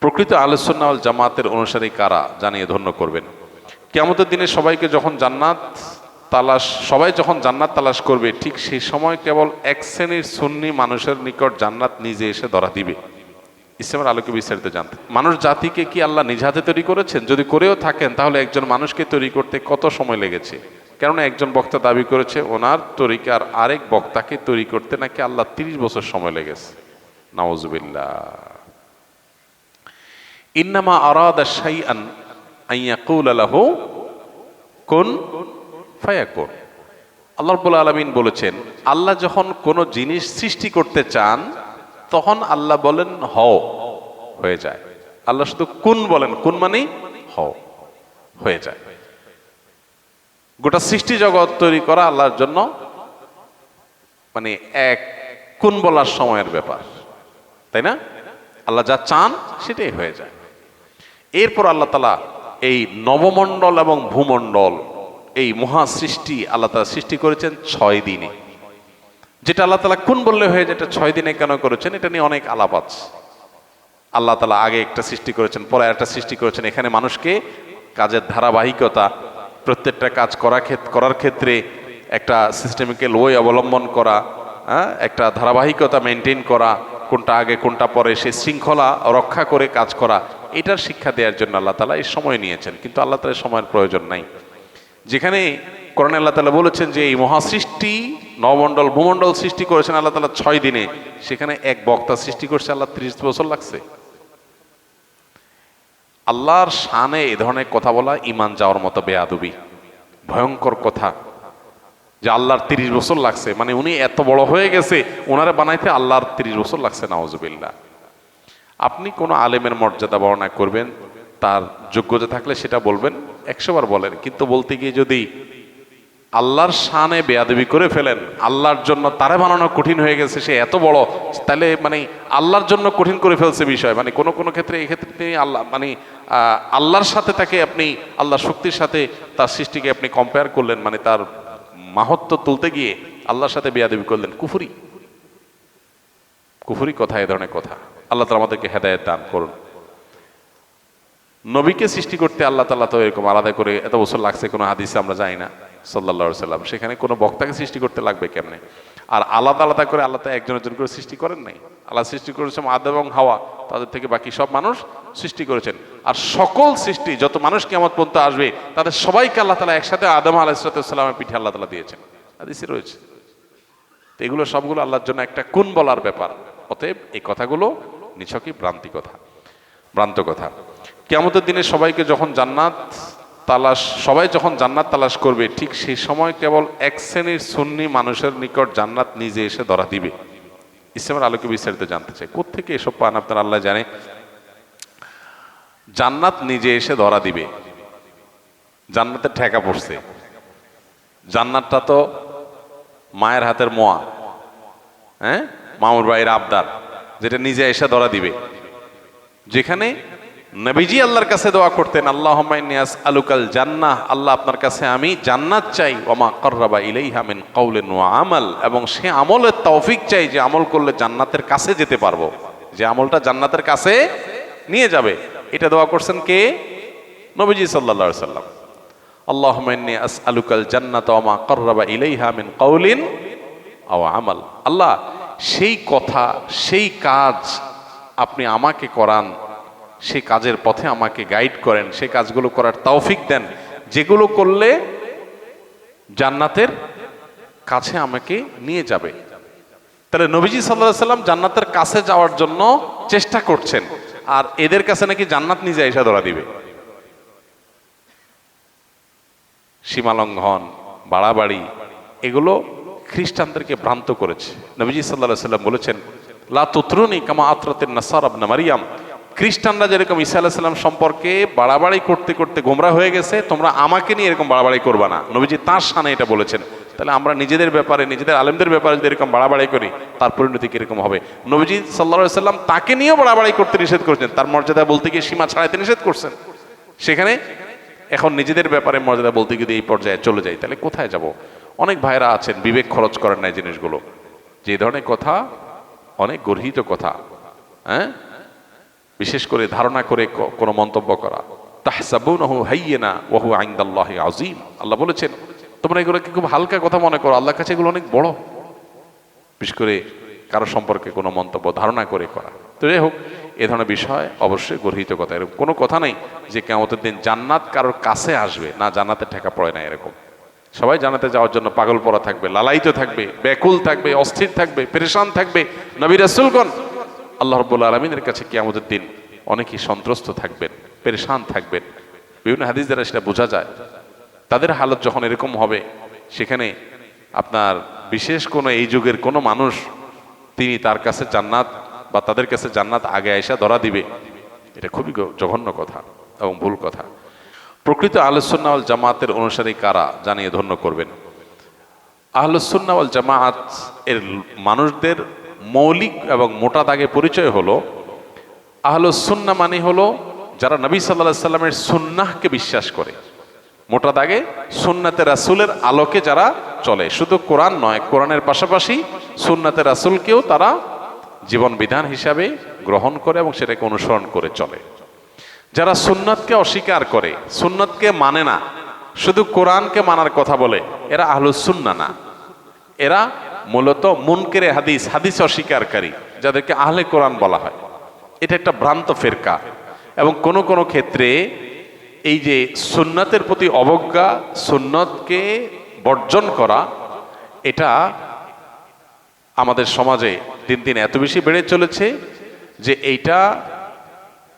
প্রকৃত আলোচনাল জামাতের অনুসারী কারা? জানিয়ে ধন্য করবেন। কেমতের দিনে সবাইকে যখন জান্নাত তালাশ, সবাই যখন জান্নাত তালাশ করবে, ঠিক সেই সময় কেবল এক শ্রেণির সুন্নি মানুষের নিকট জান্নাত নিজে এসে ধরা দিবে। ইসলামের আলোকে বিস্তারিত জানতে। মানুষ জাতিকে কি আল্লাহ নিজ হাতে তৈরি করেছেন? যদি করেও থাকেন, তাহলে একজন মানুষকে তৈরি করতে কত সময় লেগেছে? কেননা একজন বক্তা দাবি করেছে, ওনার তরিকার আরেক বক্তাকে তৈরি করতে নাকি আল্লাহ তিরিশ বছর সময় লেগেছে। নওয়াজুবিল্লাহ ইন্নামা আরাদা লাহু কুন আল্লাহ আলামিন বলেছেন, আল্লাহ যখন কোনো জিনিস সৃষ্টি করতে চান, তখন আল্লাহ বলেন হও, হয়ে যায়। আল্লাহ শুধু কুন বলেন, কুন মানে হও, হয়ে যায়। গোটা সৃষ্টি জগৎ তৈরি করা আল্লাহর জন্য মানে এক কোন বলার সময়ের ব্যাপার, তাই না? আল্লাহ যা চান সেটাই হয়ে যায়। এরপর আল্লাহ তালা এই নবমণ্ডল এবং ভূমণ্ডল, এই মহা সৃষ্টি আল্লাহ তালা সৃষ্টি করেছেন ছয় দিনে। যেটা আল্লাহ তালা কোন বললে হয়ে যেটা ছয় দিনে কেন করেছেন, এটা নিয়ে অনেক আলাপ আছে। আল্লাহ তালা আগে একটা সৃষ্টি করেছেন, পরে একটা সৃষ্টি করেছেন। এখানে মানুষকে কাজের ধারাবাহিকতা, প্রত্যেকটা কাজ করা করার ক্ষেত্রে একটা সিস্টেমিক্যাল ওয়ে অবলম্বন করা হ্যাঁ একটা ধারাবাহিকতা মেনটেন করা, কোনটা আগে কোনটা পরে সে শৃঙ্খলা রক্ষা করে কাজ করা। এটার শিক্ষা দেওয়ার জন্য আল্লাহ তালা এই সময় নিয়েছেন, কিন্তু আল্লাহ তালা সময়ের প্রয়োজন নাই। যেখানে করণ আল্লাহ তালা বলেছেন যে এই মহাসৃষ্টি নবমণ্ডল, ভূমণ্ডল সৃষ্টি করেছেন আল্লাহ তালা ছয় দিনে। সেখানে এক বক্তা সৃষ্টি করছে, আল্লাহ ত্রিশ বছর লাগছে। আল্লাহর শানে এ ধরনের কথা বলা ইমান যাওয়ার মতো বেয়াদবি। ভয়ঙ্কর কথা। যে আল্লাহর তিরিশ বছর লাগছে মানে উনি এত বড় হয়ে গেছে ওনারা বানাইতে আল্লাহর তিরিশ বছর লাগছে নাওজুবিল্লা আপনি কোনো আলেমের মর্যাদা বর্ণনা করবেন, তার যোগ্যতা থাকলে সেটা বলবেন একশোবার বলেন। কিন্তু বলতে গিয়ে যদি আল্লাহর শানে বেয়াদবি করে ফেলেন, আল্লাহর জন্য তারে বানানো কঠিন হয়ে গেছে, সে এত বড়, তাহলে মানে আল্লাহর জন্য কঠিন করে ফেলছে বিষয়। মানে কোনো কোনো ক্ষেত্রে এই ক্ষেত্রে তিনি আল্লাহ মানে আল্লাহর সাথে তাকে আপনি, আল্লাহর শক্তির সাথে তার সৃষ্টিকে আপনি কম্পেয়ার করলেন মানে তার মাহত্ব তুলতে গিয়ে আল্লাহর সাথে বেয়াদবি করলেন। কুফুরি। কুফুরি কথা, এ ধরনের কথা। আল্লাহ তালা আমাদেরকে হেদায়ত দান করুন। নবীকে সৃষ্টি করতে আল্লাহ তালা তো এরকম আলাদা করে এত বছর লাগছে, কোনো হাদিসে আমরা জানি না সাল্লা সাল্লাম সেখানে কোনো বক্তাকে সৃষ্টি করতে লাগবে কেমনে? আর আলাদা আলাদা করে আল্লাহ একজন একজন করে সৃষ্টি করেন নাই। আল্লাহ সৃষ্টি করেছেন আদ এবং হাওয়া, তাদের থেকে বাকি সব মানুষ সৃষ্টি করেছেন। আর সকল সৃষ্টি, যত মানুষ কেমন পর্যন্ত আসবে, তাদের সবাইকে আল্লাহ তালা একসাথে আদম আলাহিসামের পিঠে আল্লাহ তালা দিয়েছেন। হাদিসে রয়েছে। তো এগুলো সবগুলো আল্লাহর জন্য একটা কোন বলার ব্যাপার। অতএব এই কথাগুলো নিছকই ভ্রান্তি কথা, ভ্রান্ত কথা। কেমতের দিনে সবাইকে যখন জান্নাত তালাশ, সবাই যখন জান্নাত তালাশ করবে, ঠিক সেই সময় কেবল এক শ্রেণির সুন্নি মানুষের নিকট জান্নাত নিজে এসে ধরা দিবে। ইসলামের আলোকে বিস্তারিত জানতে চাই কোথেকে এসব পান আপনার আল্লাহ জানে? জান্নাত নিজে এসে ধরা দিবে। জান্নাতের ঠেকা পড়ছে। জান্নাতটা তো মায়ের হাতের মোয়া হ্যাঁ? মামুর ভাইয়ের আবদার। যেটা নিজে এসে ধরা দিবে। যেখানে নবীজি আল্লাহর কাছে দোয়া করতেন আল্লাহ নিয়াস আলুকাল জান্নাহ আল্লাহ আপনার কাছে আমি জান্নাত চাই। ওমা কর্রাবা ইলাইহা মিন কওলিন ওয়া আমাল। এবং সে আমলের তৌফিক চাই যে আমল করলে জান্নাতের কাছে যেতে পারব। যে আমলটা জান্নাতের কাছে নিয়ে যাবে। এটা দোয়া করছেন কে? নবীজি আলাইহি সাল্লাম আল্লাহ আসআলুকাল জান্নাতা ওয়া মা কর্রাবা ইলাইহা মিন কওলিন আও আমাল। আল্লাহ সেই কথা, সেই কাজ আপনি আমাকে করান, সেই কাজের পথে আমাকে গাইড করেন, সেই কাজগুলো করার তৌফিক দেন। যেগুলো করলে জান্নাতের কাছে আমাকে নিয়ে যাবে। তাহলে নবীজি সাল্লাহ সাল্লাম জান্নাতের কাছে যাওয়ার জন্য চেষ্টা করছেন। আর এদের কাছে নাকি জান্নাত নিজে এসে ধরা দিবে। সীমালঙ্ঘন, বাড়াবাড়ি, এগুলো খ্রিস্টানদেরকে ভ্রান্ত করেছে। নবীজি সাল্লাহ সাল্লাম বলেছেন, লা তুত্রুনি কামা আত্রাতের নাসার আবনা মারিয়াম। খ্রিস্টানরা যেরকম ঈসা আলাহ সাল্লাম সম্পর্কে বাড়াবাড়ি করতে করতে গোমরা হয়ে গেছে, তোমরা আমাকে নিয়ে এরকম বাড়াবাড়ি করবা না। নবীজি তার সানে এটা বলেছেন। তাহলে আমরা নিজেদের ব্যাপারে, নিজেদের আলেমদের ব্যাপারে যদি এরকম বাড়াবাড়ি করি, তার পরিণতি কীরকম হবে? নবীজি সাল্লা সাল্লাম তাকে নিয়েও বাড়াবাড়ি করতে নিষেধ করেছেন। তার মর্যাদা বলতে গিয়ে সীমা ছাড়াইতে নিষেধ করছেন। সেখানে এখন নিজেদের ব্যাপারে মর্যাদা বলতে গিয়ে এই পর্যায়ে চলে যাই, তাহলে কোথায় যাব? অনেক ভাইরা আছেন, বিবেক খরচ করেন না জিনিসগুলো। যে ধরনের কথা, অনেক গর্হিত কথা হ্যাঁ? বিশেষ করে ধারণা করে কোনো মন্তব্য করা। তাহসাবুনাহু হাইয়িনা ওয়া হুয়া ইনদাল্লাহি আযীম। আল্লাহ বলেছেন, তোমরা এগুলোকে খুব হালকা কথা মনে করো, আল্লাহর কাছে এগুলো অনেক বড়। বিশেষ করে কারও সম্পর্কে কোনো মন্তব্য, ধারণা করে করা। তো যাই হোক, এ ধরনের বিষয় অবশ্যই গর্হিত কথা। এরকম কোনো কথা নেই যে কেমতের দিন জান্নাত কারোর কাছে আসবে, না জান্নাতে ঠেকা পড়ে না এরকম। সবাই জানাতে যাওয়ার জন্য পাগল পড়া থাকবে, লালায়িত থাকবে, ব্যাকুল থাকবে, অস্থির থাকবে, পেরেশান থাকবে। নবী রাসূলগণ, আল্লাহ রব্বুল আলমিনের কাছে কিয়ামতের দিন অনেকেই সন্ত্রস্ত থাকবেন, পেরেশান থাকবেন। বিভিন্ন হাদিস দ্বারা সেটা বোঝা যায়। তাদের হালত যখন এরকম হবে, সেখানে আপনার বিশেষ কোনো এই যুগের কোনো মানুষ তিনি তার কাছে জান্নাত বা তাদের কাছে জান্নাত আগে আয়সা ধরা দিবে। এটা খুবই জঘন্য কথা এবং ভুল কথা। প্রকৃত আলোচনাওয়াল জামাতের অনুসারী কারা? জানিয়ে ধন্য করবেন। আহলুসুন্নাওয়াল জামাত এর মানুষদের মৌলিক এবং মোটা দাগে পরিচয় হলো আহলুসুন্না মানে হলো যারা নবী সাল্লাহ সাল্লামের সুন্নাহকে বিশ্বাস করে। মোটা দাগে সুন্নাতে রাসুলের আলোকে যারা চলে। শুধু কোরআন নয়, কোরআনের পাশাপাশি সুন্নাতে রাসুলকেও তারা জীবন বিধান হিসাবে গ্রহণ করে এবং সেটাকে অনুসরণ করে চলে। যারা সুন্নতকে অস্বীকার করে, সুন্নতকে মানে না, শুধু কোরআনকে মানার কথা বলে, এরা আহলুসুন্না না। এরা মূলত মুনকেরে হাদিস হাদিস অস্বীকারী যাদেরকে আহলে কোরআন বলা হয়। এটা একটা ভ্রান্ত ফেরকা। এবং কোনো কোনো ক্ষেত্রে এই যে সুন্নতের প্রতি অবজ্ঞা, সুন্নতকে বর্জন করা, এটা আমাদের সমাজে দিন দিন এত বেশি বেড়ে চলেছে যে এইটা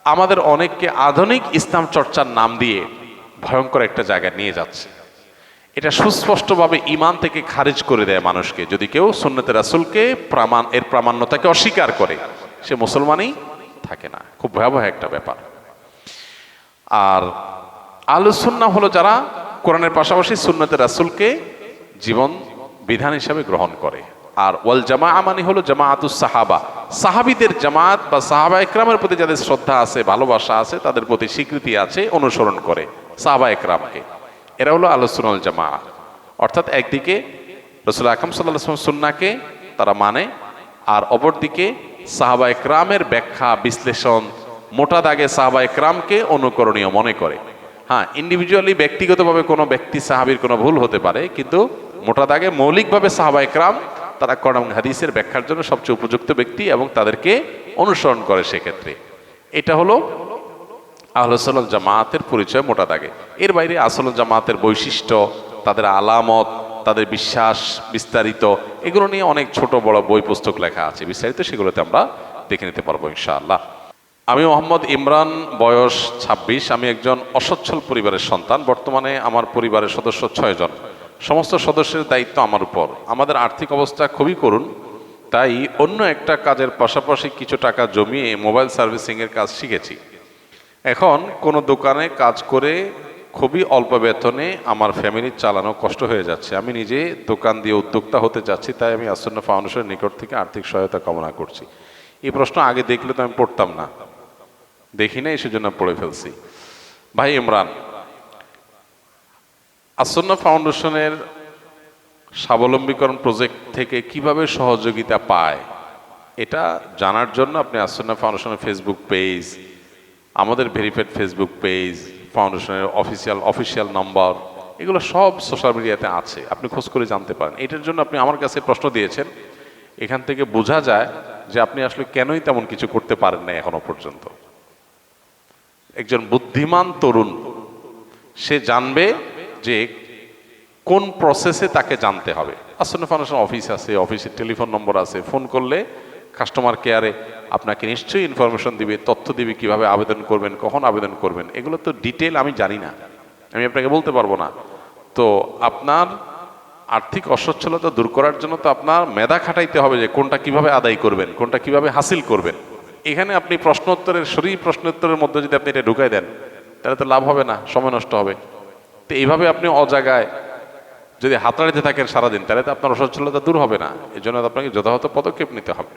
আমাদের অনেককে আধুনিক ইসলাম চর্চার নাম দিয়ে ভয়ঙ্কর একটা জায়গায় নিয়ে যাচ্ছে। এটা সুস্পষ্টভাবে ইমান থেকে খারিজ করে দেয় মানুষকে। যদি কেউ সুন্নতে রাসুলকে প্রামাণ, এর প্রামাণ্যতাকে অস্বীকার করে, সে মুসলমানই থাকে না। খুব ভয়াবহ একটা ব্যাপার। আর আলুসুন্না হলো যারা কোরআনের পাশাপাশি সুন্নতে রাসুলকে জীবন বিধান হিসাবে গ্রহণ করে। আর ওয়াল জামা আমানি হলো জামাআতুস সাহাবা। সাহাবিদের জামাত বা সাহাবা একরামের প্রতি যাদের শ্রদ্ধা আছে, ভালোবাসা আছে, তাদের প্রতি স্বীকৃতি আছে, অনুসরণ করে সাহাবা একরামকে। এরা হলো আলোচনাল জামা অর্থাৎ একদিকে রসুল আকরম সাল্লাহ সুন্নাকে তারা মানে আর অপরদিকে সাহাবা একরামের ব্যাখ্যা, বিশ্লেষণ মোটা দাগে সাহাবা একরামকে অনুকরণীয় মনে করে। হ্যাঁ ইন্ডিভিজুয়ালি ব্যক্তিগতভাবে কোনো ব্যক্তি সাহাবির কোনো ভুল হতে পারে, কিন্তু মোটা দাগে মৌলিকভাবে সাহাবা একরাম তারা এবং হাদিসের ব্যাখ্যার জন্য সবচেয়ে উপযুক্ত ব্যক্তি এবং তাদেরকে অনুসরণ করে সেক্ষেত্রে। এটা হলো আহলসল জামাতের পরিচয় মোটা দাগে। এর বাইরে আসল জামাতের বৈশিষ্ট্য, তাদের আলামত, তাদের বিশ্বাস বিস্তারিত, এগুলো নিয়ে অনেক ছোট বড় বই পুস্তক লেখা আছে। বিস্তারিত সেগুলোতে আমরা দেখে নিতে পারব ইনশাআল্লাহ। আমি মোহাম্মদ ইমরান, বয়স ২৬ আমি একজন অসচ্ছল পরিবারের সন্তান। বর্তমানে আমার পরিবারের সদস্য ছয়জন। সমস্ত সদস্যের দায়িত্ব আমার উপর। আমাদের আর্থিক অবস্থা খুবই করুন তাই অন্য একটা কাজের পাশাপাশি কিছু টাকা জমিয়ে মোবাইল সার্ভিসিংয়ের কাজ শিখেছি। এখন কোনো দোকানে কাজ করে খুবই অল্প বেতনে আমার ফ্যামিলি চালানো কষ্ট হয়ে যাচ্ছে। আমি নিজে দোকান দিয়ে উদ্যোক্তা হতে যাচ্ছি তাই আমি আসন্ন ফাউন্ডেশনের নিকট থেকে আর্থিক সহায়তা কামনা করছি। এই প্রশ্ন আগে দেখলে তো আমি পড়তাম না। দেখি নাই, সেজন্য পড়ে ফেলছি। ভাই ইমরান আসন্ন ফাউন্ডেশনের স্বাবলম্বীকরণ প্রজেক্ট থেকে কীভাবে সহযোগিতা পায়, এটা জানার জন্য আপনি আসন্ন ফাউন্ডেশনের ফেসবুক পেজ, আমাদের ভেরিফাইড ফেসবুক পেজ, ফাউন্ডেশনের অফিসিয়াল অফিসিয়াল নম্বর, এগুলো সব সোশ্যাল মিডিয়াতে আছে। আপনি খোঁজ করে জানতে পারেন। এটার জন্য আপনি আমার কাছে প্রশ্ন দিয়েছেন। এখান থেকে বোঝা যায় যে আপনি আসলে কেনই তেমন কিছু করতে পারেন না এখনও পর্যন্ত। একজন বুদ্ধিমান তরুণ, সে জানবে যে কোন প্রসেসে তাকে জানতে হবে। আসন্ন ফাউন্ডেশন অফিস আছে অফিসের টেলিফোন নম্বর আছে। ফোন করলে কাস্টমার কেয়ারে আপনাকে নিশ্চয়ই ইনফরমেশন দিবে, তথ্য দিবে কীভাবে আবেদন করবেন, কখন আবেদন করবেন। এগুলো তো ডিটেল আমি জানি না। আমি আপনাকে বলতে পারব না। তো আপনার আর্থিক অসচ্ছলতা দূর করার জন্য তো আপনার মেধা খাটাইতে হবে যে কোনটা কীভাবে আদায় করবেন, কোনটা কীভাবে হাসিল করবেন। এখানে আপনি প্রশ্নোত্তরের শরীর প্রশ্নোত্তরের মধ্যে যদি আপনি এটা ঢুকাই দেন, তাহলে তো লাভ হবে না, সময় নষ্ট হবে। তো এইভাবে আপনি অজাগায় যদি হাতড়াইতে থাকেন সারাদিন, তাহলে তো আপনার অসচ্ছলতা দূর হবে না। এই জন্য আপনাকে যথাযথ পদক্ষেপ নিতে হবে।